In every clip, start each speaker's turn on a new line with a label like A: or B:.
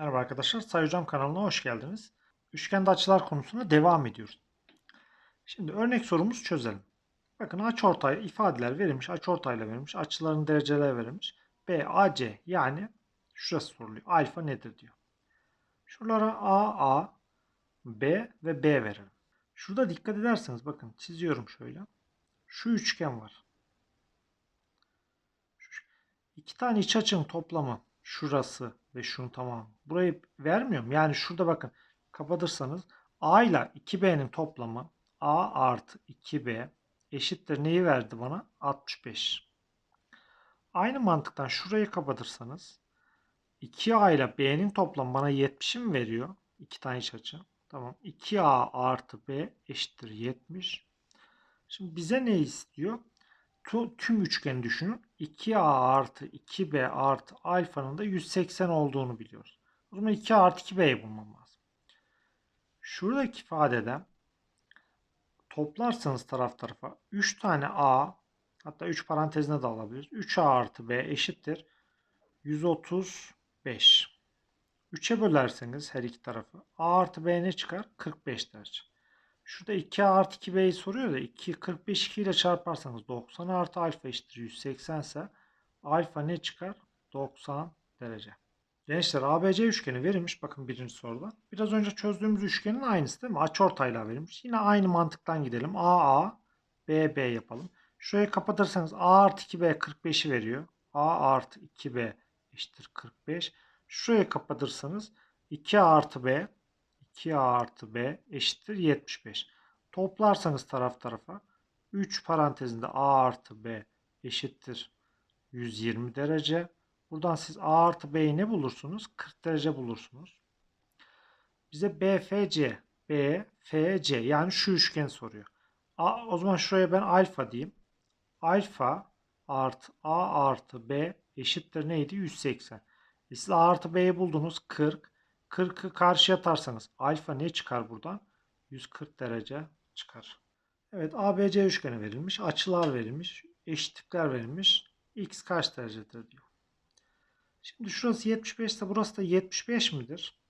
A: Merhaba arkadaşlar, Say Hocam kanalına hoş geldiniz. Üçgende açılar konusuna devam ediyoruz. Şimdi örnek sorumuzu çözelim. Bakın açıortay ifadeler verilmiş, açıortayla verilmiş, açıların dereceleri verilmiş. B, A, C yani şurası soruluyor. Alfa nedir diyor. Şuralara A, A, B ve B verelim. Şurada dikkat ederseniz bakın çiziyorum şöyle. Şu üçgen var. İki tane iç açının toplamı şurası ve şunun tamamı. Burayı vermiyorum. Yani şurada bakın kapatırsanız A ile 2B'nin toplamı A artı 2B eşittir neyi verdi bana? 65. Aynı mantıktan şurayı kapatırsanız 2A ile B'nin toplamı bana 70'i mi veriyor? İki tane iç açı. Tamam. 2A artı B eşittir 70. Şimdi bize ne istiyor? Tu- Tüm üçgeni düşünün. 2A artı 2B artı alfanın da 180 olduğunu biliyoruz. O zaman 2A artı 2B'yi bulmam lazım. Şuradaki ifadede toplarsanız taraf tarafa 3 tane A hatta 3 parantezine de alabiliriz. 3A artı B eşittir 135. 3'e bölerseniz her iki tarafı A artı B ne çıkar? 45 derece. Şurada 2 artı 2b'yi soruyor da 2 45 2 ile çarparsanız 90 artı alfa eşittir 180 ise alfa ne çıkar? 90 derece. Gençler ABC üçgeni verilmiş bakın birinci soruda. Biraz önce çözdüğümüz üçgenin aynısı değil mi? Açıortayla verilmiş. Yine aynı mantıktan gidelim. AA BB yapalım. Şurayı kapatırsanız A artı 2B 45'i veriyor. A artı 2B eşittir 45. Şurayı kapatırsanız 2A artı B 2A artı B eşittir 75. Toplarsanız taraf tarafa 3 parantezinde A artı B eşittir 120 derece. Buradan siz A artı B'yi ne bulursunuz? 40 derece bulursunuz. Bize BFC, BFC yani şu üçgen soruyor. A, o zaman şuraya ben alfa diyeyim. Alfa artı A artı B eşittir neydi? 180. E siz A artı B'yi buldunuz 40. 40'ı karşıya atarsanız alfa ne çıkar buradan? 140 derece çıkar. Evet ABC üçgeni verilmiş. Açılar verilmiş. Eşitlikler verilmiş. X kaç derecedir diyor. Şimdi şurası 75 ise burası da 75 midir?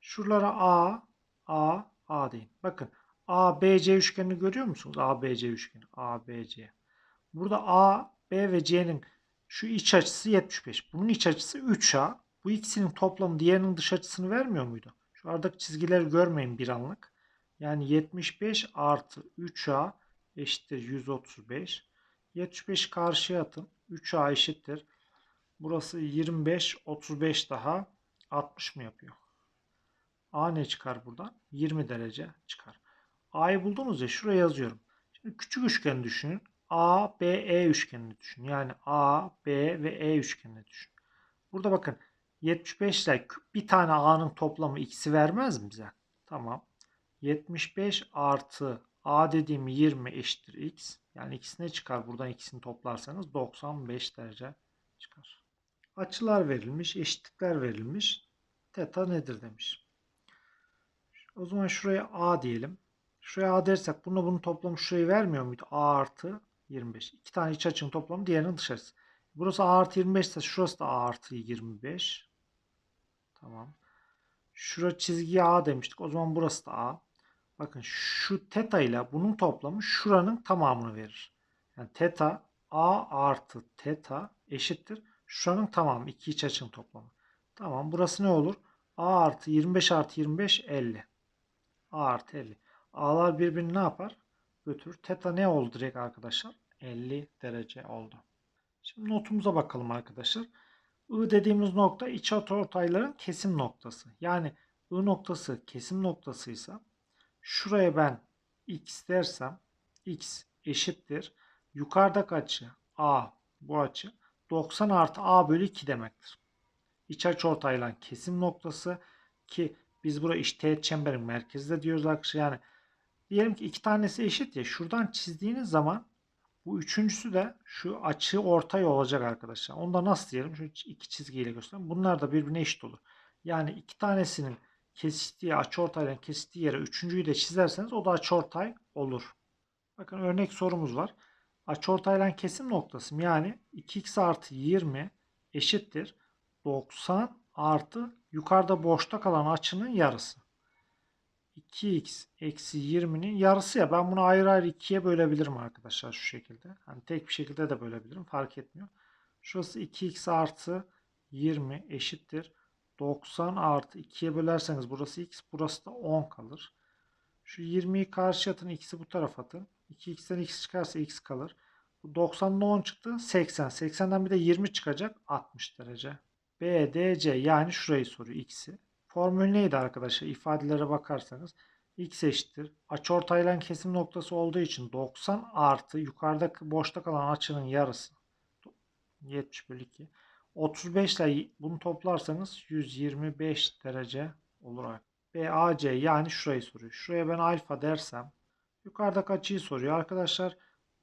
A: Şuralara A, A, A deyin. Bakın ABC üçgenini görüyor musunuz? ABC üçgeni. ABC. Burada A, B ve C'nin şu iç açısı 75. Bunun iç açısı 3A. Bu ikisinin toplamı diğerinin dış açısını vermiyor muydu? Şu aradaki çizgileri görmeyin bir anlık. Yani 75 artı 3A eşittir 135. 75 karşıya atın. 3A eşittir. Burası 25, 35 daha 60 mı yapıyor? A ne çıkar buradan? 20 derece çıkar. A'yı buldunuz ya şuraya yazıyorum. Şimdi küçük üçgen düşünün. A, B, E üçgenini düşün. Yani A, B ve E üçgenini düşün. Burada bakın 75 ile bir tane A'nın toplamı x'i vermez mi bize? Tamam. 75 artı A dediğim 20 eşittir x. Yani x ne çıkar? Buradan ikisini toplarsanız 95 derece çıkar. Açılar verilmiş, eşitlikler verilmiş. Teta nedir demiş. O zaman şuraya A diyelim. Şuraya A dersek bununla bunun toplamı şurayı vermiyor muydu? A artı 25. İki tane iç açının toplamı diğerinin dışarısı. Burası A artı 25 ise şurası da A artı 25. Tamam. Şura çizgiye A demiştik. O zaman burası da A. Bakın şu teta ile bunun toplamı şuranın tamamını verir. Yani teta A artı teta eşittir. Şuranın tamamı. iki iç açının toplamı. Tamam. Burası ne olur? A artı 25 artı 25 50. A artı 50. A'lar birbirini ne yapar? Götürür. Teta ne oldu direkt arkadaşlar? 50 derece oldu. Şimdi notumuza bakalım arkadaşlar. I dediğimiz nokta iç ortayların kesim noktası. Yani I noktası kesim noktasıysa şuraya ben x dersem x eşittir. Yukarıdaki açı A bu açı 90 artı A bölü 2 demektir. İç açıortayların kesim noktası ki biz buraya iş teğet çemberin merkezde diyoruz arkadaşlar. Yani diyelim ki iki tanesi eşit ya şuradan çizdiğiniz zaman bu üçüncüsü de şu açı ortay olacak arkadaşlar. Onu da nasıl diyelim? Şu iki çizgiyle göstereyim. Bunlar da birbirine eşit olur. Yani iki tanesinin kesiştiği açıortayla kesiştiği yere üçüncüyü de çizerseniz o da açıortay olur. Bakın örnek sorumuz var. Açıortayla kesim noktası yani 2x artı 20 eşittir 90 artı yukarıda boşta kalan açının yarısı. 2x eksi 20'nin yarısı ya ben bunu ayrı ayrı ikiye bölebilirim arkadaşlar şu şekilde. Hani tek bir şekilde de bölebilirim fark etmiyor. Şurası 2x artı 20 eşittir. 90 artı 2'ye bölerseniz burası x burası da 10 kalır. Şu 20'yi karşı atın x'i bu tarafa atın. 2x'ten x çıkarsa x kalır. Bu 90'dan 10 çıktı 80. 80'den bir de 20 çıkacak 60 derece. B, D, C yani şurayı soruyor x'i. Formül neydi arkadaşlar? İfadelere bakarsanız x eşittir. Açıortaylan kesim noktası olduğu için 90 artı yukarıda boşta kalan açının yarısı. 70 bölü 2. 35 ile bunu toplarsanız 125 derece olur. BAC yani şurayı soruyor. Şuraya ben alfa dersem yukarıdaki açıyı soruyor. Arkadaşlar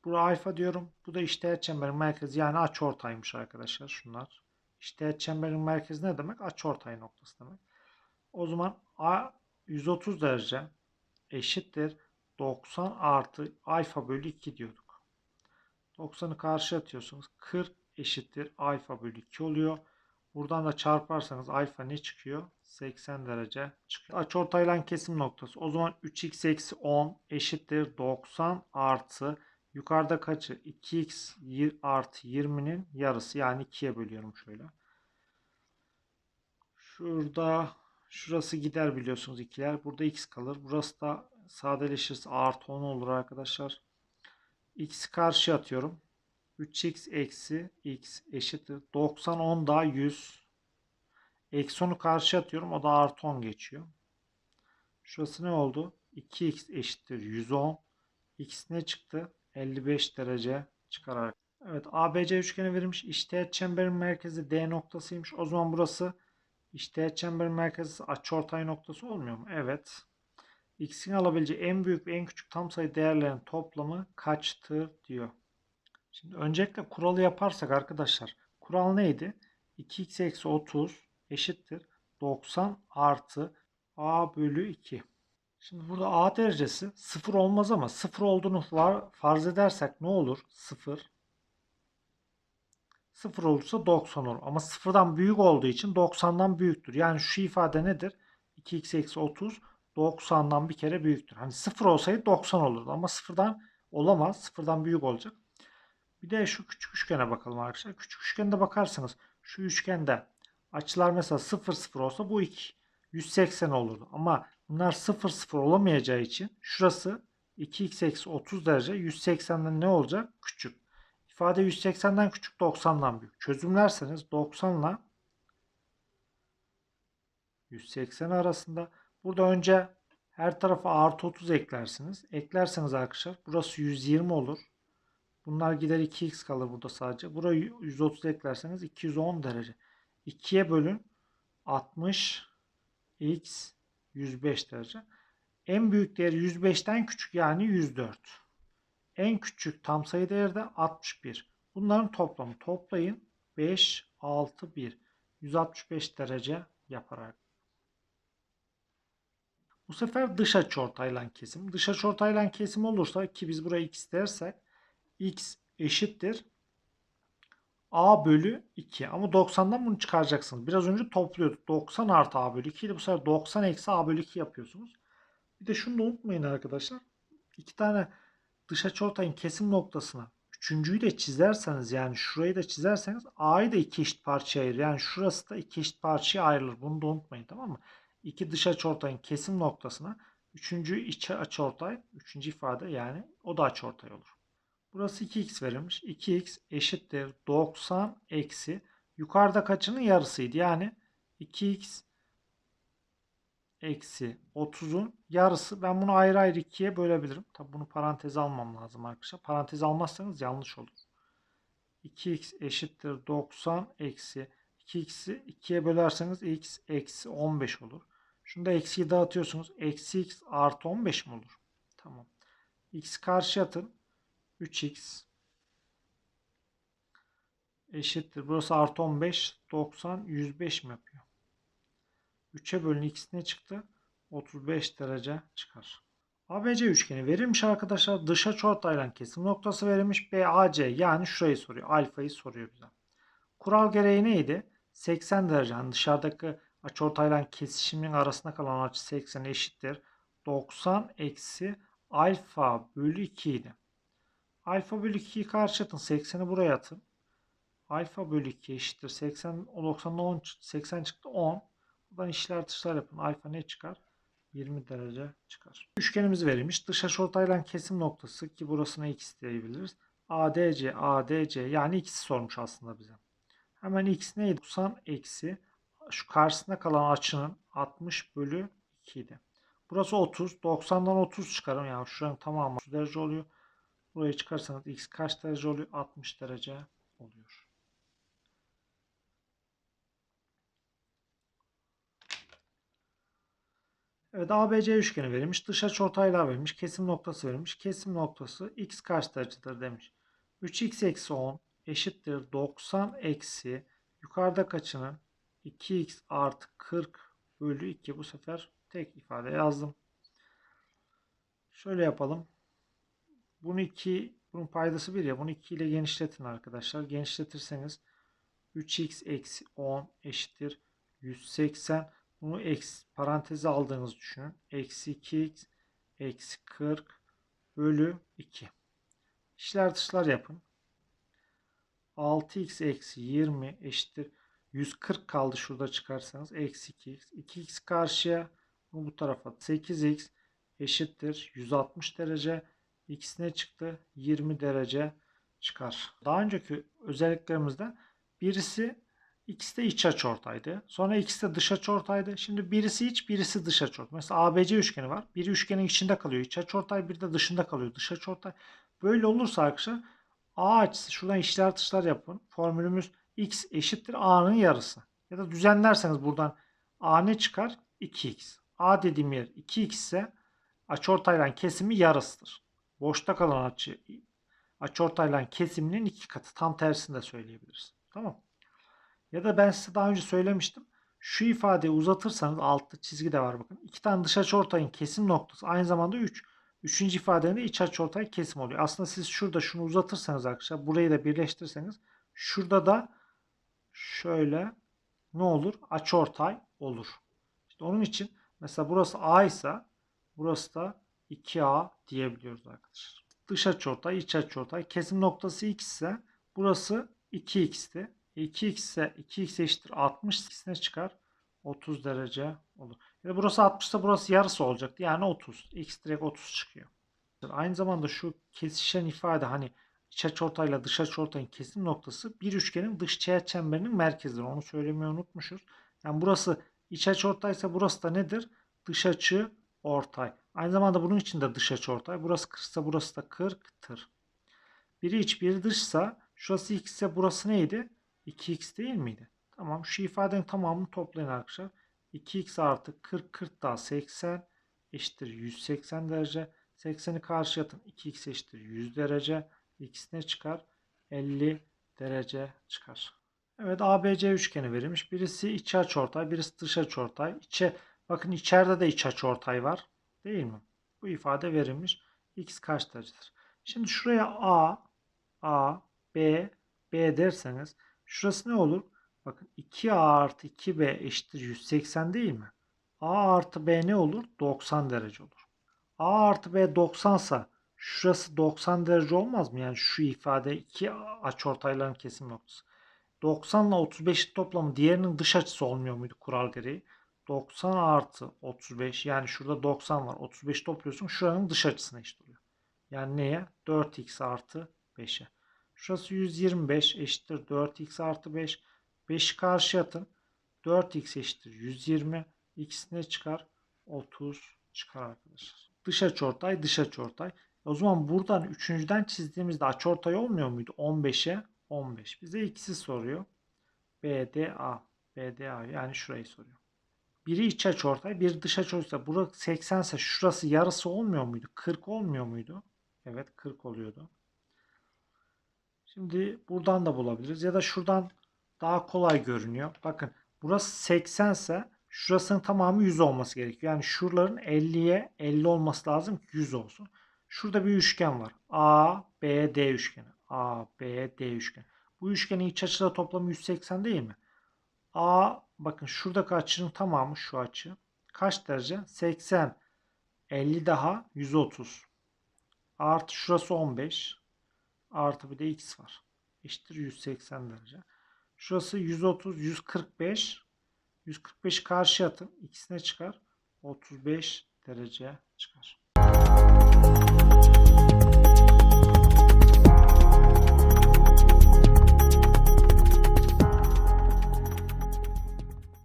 A: bu alfa diyorum. Bu da işteğet çemberin merkezi yani açıortaymış arkadaşlar şunlar. İşteğet çemberin merkezi ne demek? Açıortay noktası demek. O zaman A 130 derece eşittir 90 artı alfa bölü 2 diyorduk. 90'ı karşı atıyorsunuz. 40 eşittir alfa bölü 2 oluyor. Buradan da çarparsanız alfa ne çıkıyor? 80 derece çıkıyor. Açıortaylan kesim noktası. O zaman 3x eksi 10 eşittir 90 artı yukarıda kaçı? 2x artı 20'nin yarısı. Yani 2'ye bölüyorum şöyle. Şurada şurası gider biliyorsunuz ikiler. Burada x kalır. Burası da sadeleşirse artı 10 olur arkadaşlar. x'i karşı atıyorum. 3x eksi x eşittir. 90 10 daha 100. Eksi 10'u karşı atıyorum. O da artı 10 geçiyor. Şurası ne oldu? 2x eşittir 110. X ne çıktı? 55 derece çıkararak. Evet ABC üçgeni verilmiş. İşteğet çemberin merkezi D noktasıymış. O zaman burası İşteğet çemberin merkezi açıortay noktası olmuyor mu? Evet. X'in alabileceği en büyük ve en küçük tam sayı değerlerin toplamı kaçtır diyor. Şimdi öncelikle kuralı yaparsak arkadaşlar. Kural neydi? 2x eksi 30 eşittir. 90 artı a bölü 2. Şimdi burada a derecesi 0 olmaz ama 0 olduğunu farz edersek ne olur? 0 0 olursa 90 olur. Ama 0'dan büyük olduğu için 90'dan büyüktür. Yani şu ifade nedir? 2x eksi 30 90'dan bir kere büyüktür. Hani 0 olsaydı 90 olurdu. Ama 0'dan olamaz. 0'dan büyük olacak. Bir de şu küçük üçgene bakalım arkadaşlar. Küçük üçgende bakarsanız şu üçgende açılar mesela 0 0 olsa bu 2. 180 olurdu. Ama bunlar 0 0 olamayacağı için şurası 2x eksi 30 derece 180'den ne olacak? Küçük. İfade 180'den küçük 90'dan büyük. Çözümlerseniz 90 ile 180 arasında. Burada önce her tarafa artı 30 eklersiniz. Eklerseniz arkadaşlar burası 120 olur. Bunlar gider 2x kalır burada sadece. Buraya 130 eklerseniz 210 derece. 2'ye bölün 60 x 105 derece. En büyük değer 105'ten küçük yani 104. En küçük tam sayı değeri de 61. Bunların toplamı toplayın. 5, 6, 1. 165 derece yaparak. Bu sefer dış açıortaylan kesim. Dış açıortaylan kesim olursa ki biz buraya x dersek x eşittir a bölü 2. Ama 90'dan bunu çıkaracaksınız. Biraz önce topluyorduk. 90 artı a bölü 2 ile bu sefer 90 eksi a bölü 2 yapıyorsunuz. Bir de şunu da unutmayın arkadaşlar. İki tane dış açıortayın kesim noktasına üçüncüyü de çizerseniz yani şurayı da çizerseniz a'yı da iki eşit parçaya ayırır. Yani şurası da iki eşit parçaya ayrılır. Bunu da unutmayın tamam mı? İki dış açıortayın kesim noktasına üçüncü iç açıortay, üçüncü ifade yani o da açıortay olur. Burası 2x verilmiş. 2x eşittir 90 eksi yukarıda kaçının yarısıydı. Yani 2x eksi 30'un yarısı. Ben bunu ayrı ayrı ikiye bölebilirim. Tabi bunu paranteze almam lazım arkadaşlar. Parantez almazsanız yanlış olur. 2x eşittir 90 eksi 2x'i 2'ye bölerseniz x eksi 15 olur. Şunu da eksiyi dağıtıyorsunuz. Eksi x artı 15 mi olur? Tamam. x karşı atın. 3x eşittir. Burası artı 15. 90. 105 mi yapıyor? 3'e bölün x ne çıktı? 35 derece çıkar. ABC üçgeni verilmiş arkadaşlar. Dışa çortaylan kesim noktası verilmiş. BAC yani şurayı soruyor. Alfayı soruyor bize. Kural gereği neydi? 80 derece. Hani dışarıdaki açıortayla kesişimin arasında kalan açı 80 eşittir. 90 eksi alfa bölü 2 idi. Alfa bölü 2'yi karşı atın. 80'i buraya atın. Alfa bölü 2 eşittir. 80, 90'da 10, 80 çıktı 10. Buradan işler yapın. Alfa ne çıkar? 20 derece çıkar. Üçgenimiz verilmiş. Dış açıortayla kesim noktası ki burasına x diyebiliriz. ADC, ADC yani x'i sormuş aslında bize. Hemen x neydi? 90 eksi şu karşısında kalan açının 60 bölü 2 idi. Burası 30. 90'dan 30 çıkarın. Yani şuranın tamamı 30 derece oluyor. Burayı çıkarsanız x kaç derece oluyor? 60 derece oluyor. Evet ABC üçgeni verilmiş. Dış açıortaylar verilmiş. Kesim noktası verilmiş. Kesim noktası x kaç derecedir demiş. 3x eksi 10 eşittir 90 eksi yukarıda kaçının 2x artı 40 bölü 2 bu sefer tek ifade yazdım. Şöyle yapalım. Bunu 2 bunun paydası 1 ya. Bunu 2 ile genişletin arkadaşlar. Genişletirseniz 3x eksi 10 eşittir 180. Bunu eksi, paranteze aldığınızı düşünün. Eksi 2x eksi 40 bölü 2. İşler dışlar yapın. 6x eksi 20 eşittir. 140 kaldı şurada çıkarsanız. Eksi 2x. 2x karşıya bu tarafa 8x eşittir. 160 derece. X ne çıktı? 20 derece çıkar. Daha önceki özelliklerimizden birisi X de iç açıortaydı. Sonra X de dış açıortaydı. Şimdi birisi iç, birisi dış açıortay. Mesela ABC üçgeni var. Biri üçgenin içinde kalıyor. İç açıortay, bir de dışında kalıyor. Dış açıortay. Böyle olursa arkadaşlar A açısı şuradan işler dışlar yapın. Formülümüz X eşittir A'nın yarısı. Ya da düzenlerseniz buradan A ne çıkar? 2X. A dediğim yer 2X ise açıortayla kesimi yarısıdır. Boşta kalan açı açıortayla kesiminin iki katı. Tam tersini de söyleyebiliriz. Tamam Ya da ben size daha önce söylemiştim. Şu ifadeyi uzatırsanız altta çizgi de var bakın. İki tane dış açıortayın kesim noktası aynı zamanda 3. Üç. Üçüncü ifadenin de iç açıortay kesim oluyor. Aslında siz şurada şunu uzatırsanız arkadaşlar burayı da birleştirirseniz şurada da şöyle ne olur? Açıortay olur. İşte onun için mesela burası A ise burası da 2A diyebiliyoruz arkadaşlar. Dış açıortay, iç açıortay. Kesim noktası x ise burası 2x'ti. 2x ise 2x eşittir 60 x'ine çıkar. 30 derece olur. Yani burası 60 ise burası yarısı olacaktı. Yani 30. X direkt 30 çıkıyor. Aynı zamanda şu kesişen ifade hani iç açıortayla dış açıortayın kesim noktası bir üçgenin dış çeyrek çemberinin merkezidir. Onu söylemeyi unutmuşuz. Yani burası iç açıortay ise burası da nedir? Dış açı ortay. Aynı zamanda bunun için de dış açı ortay. Burası 40 ise burası da 40'tır. Biri iç biri dışsa şurası x ise burası neydi? 2x değil miydi? Tamam şu ifadenin tamamını toplayın arkadaşlar. 2x artı 40 40 daha 80 eşittir 180 derece. 80'i karşı atın 2x eşittir 100 derece. x ne çıkar? 50 derece çıkar. Evet ABC üçgeni verilmiş. Birisi iç açıortay, birisi dış açıortay. İçe bakın içeride de iç açıortay var. Değil mi? Bu ifade verilmiş. X kaç derecedir? Şimdi şuraya A, A, B, B derseniz şurası ne olur? Bakın 2A artı 2B eşittir 180 değil mi? A artı B ne olur? 90 derece olur. A artı B 90 ise şurası 90 derece olmaz mı? Yani şu ifade iki açıortayların kesim noktası. 90 ile 35 toplamı diğerinin dış açısı olmuyor muydu kural gereği? 90 artı 35 yani şurada 90 var. 35 topluyorsun şuranın dış açısına eşit oluyor. Yani neye? 4x artı 5'e. Şurası 125 eşittir 4x artı 5. 5'i karşı atın. 4x eşittir 120. X ne çıkar? 30 çıkar arkadaşlar. Dış açıortay dış açıortay. O zaman buradan üçüncüden çizdiğimizde açıortay olmuyor muydu? 15'e 15. Bize x'i soruyor. BDA. BDA yani şurayı soruyor. Biri iç açıortay, biri dış açıortay. Burası 80 ise şurası yarısı olmuyor muydu? 40 olmuyor muydu? Evet 40 oluyordu. Şimdi buradan da bulabiliriz. Ya da şuradan daha kolay görünüyor. Bakın burası 80 ise şurasının tamamı 100 olması gerekiyor. Yani şuraların 50'ye 50 olması lazım ki 100 olsun. Şurada bir üçgen var. A, B, D üçgeni. A, B, D üçgeni. Bu üçgenin iç açıda toplamı 180 değil mi? A bakın şuradaki açının tamamı şu açı. Kaç derece? 80. 50 daha 130. Artı şurası 15. Artı bir de x var. Eşittir 180 derece. Şurası 130, 145. 145'i karşıya atın. İkisine çıkar. 35 derece çıkar.